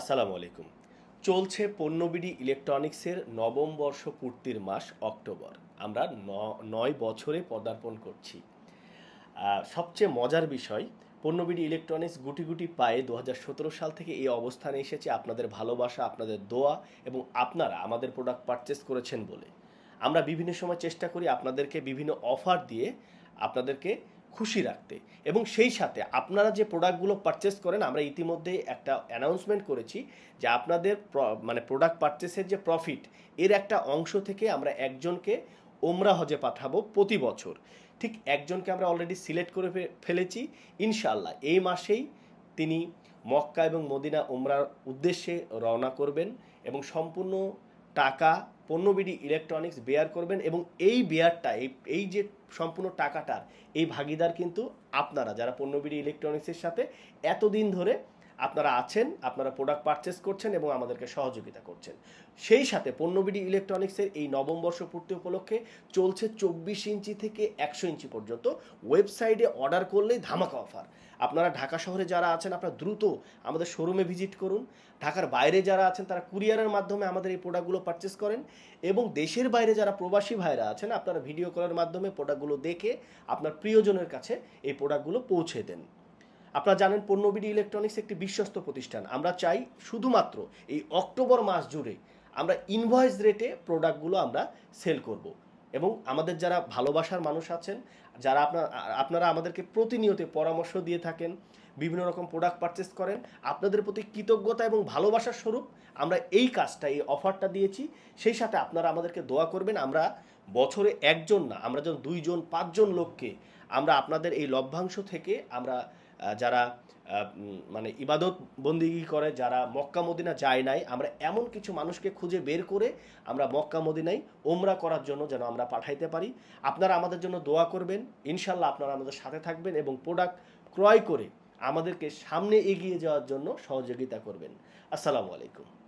আসসালামু আলাইকুম। চলছে পণ্যবিডি ইলেকট্রনিক্সের নবম বর্ষ পূর্তির মাস অক্টোবর। আমরা নয় বছরে পদার্পণ করছি। সবচেয়ে মজার বিষয়, পণ্যবিডি ইলেকট্রনিক্স গুটি গুটি পায়ে দু হাজার সতেরো সাল থেকে এই অবস্থানে এসেছে আপনাদের ভালোবাসা, আপনাদের দোয়া এবং আপনারা আমাদের প্রোডাক্ট পারচেস করেছেন বলে। আমরা বিভিন্ন সময় চেষ্টা করি আপনাদেরকে বিভিন্ন অফার দিয়ে আপনাদেরকে খুশি রাখতে। এবং সেই সাথে আপনারা যে প্রোডাক্টগুলো পারচেস করেন, আমরা ইতিমধ্যে একটা অ্যানাউন্সমেন্ট করেছি যে আপনাদের মানে প্রোডাক্ট পারচেসের যে প্রফিট এর একটা অংশ থেকে আমরা একজনকে ওমরা হজে পাঠাবো প্রতি বছর। ঠিক একজনকে আমরা অলরেডি সিলেক্ট করে ফেলেছি। ইনশাল্লাহ এই মাসেই তিনি মক্কা এবং মদিনা ওমরার উদ্দেশ্যে রওনা করবেন এবং সম্পূর্ণ টাকা পণ্যবিডি ইলেকট্রনিক্স বেয়ার করবেন এবং এই বেয়ারটা এই এই যে সম্পূর্ণ টাকাটার, এই ভাগিদার কিন্তু আপনারা, যারা পণ্যবিডি ইলেকট্রনিক্সের সাথে এতদিন ধরে আপনারা আছেন, আপনারা প্রোডাক্ট পারচেস করছেন এবং আমাদেরকে সহযোগিতা করছেন। সেই সাথে পণ্যবিডি ইলেকট্রনিক্সের এই নবম বর্ষ পূর্তি উপলক্ষে চলছে চব্বিশ ইঞ্চি থেকে একশো ইঞ্চি পর্যন্ত ওয়েবসাইটে অর্ডার করলেই ধামাকা অফার আপনারা ঢাকা শহরে যারা আছেন, আপনারা দ্রুত আমাদের শোরুমে ভিজিট করুন। ঢাকার বাইরে যারা আছেন, তারা কুরিয়ারের মাধ্যমে আমাদের এই প্রোডাক্টগুলো পারচেস করেন এবং দেশের বাইরে যারা প্রবাসী ভাইরা আছেন, আপনারা ভিডিও কলের মাধ্যমে প্রোডাক্টগুলো দেখে আপনার প্রিয়জনের কাছে এই প্রোডাক্টগুলো পৌঁছে দেন। আপনারা জানেন পণ্যবিডি ইলেকট্রনিক্স একটি বিশ্বস্ত প্রতিষ্ঠান। আমরা চাই শুধুমাত্র এই অক্টোবর মাস জুড়ে আমরা ইনভয়েস রেটে প্রোডাক্টগুলো আমরা সেল করব। এবং আমাদের যারা ভালোবাসার মানুষ আছেন, যারা আপনার, আপনারা আমাদেরকে প্রতিনিয়ত পরামর্শ দিয়ে থাকেন, বিভিন্ন রকম প্রোডাক্ট পারচেস করেন, আপনাদের প্রতি কৃতজ্ঞতা এবং ভালোবাসার স্বরূপ আমরা এই কাজটা, এই অফারটা দিয়েছি। সেই সাথে আপনারা আমাদেরকে দোয়া করবেন, আমরা বছরে একজন না, আমরা যেন দুইজন, পাঁচজন লোককে আমরা আপনাদের এই লভ্যাংশ থেকে আমরা যারা মানে ইবাদত বন্দিগি করে, যারা মক্কা মদিনা যায় নাই, আমরা এমন কিছু মানুষকে খুঁজে বের করে আমরা মক্কা মদিনায় ওমরা করার জন্য যেন আমরা পাঠাইতে পারি। আপনারা আমাদের জন্য দোয়া করবেন ইনশাল্লাহ আপনারা আমাদের সাথে থাকবেন এবং প্রোডাক্ট ক্রয় করে আমাদেরকে সামনে এগিয়ে যাওয়ার জন্য সহযোগিতা করবেন। আসসালামু আলাইকুম।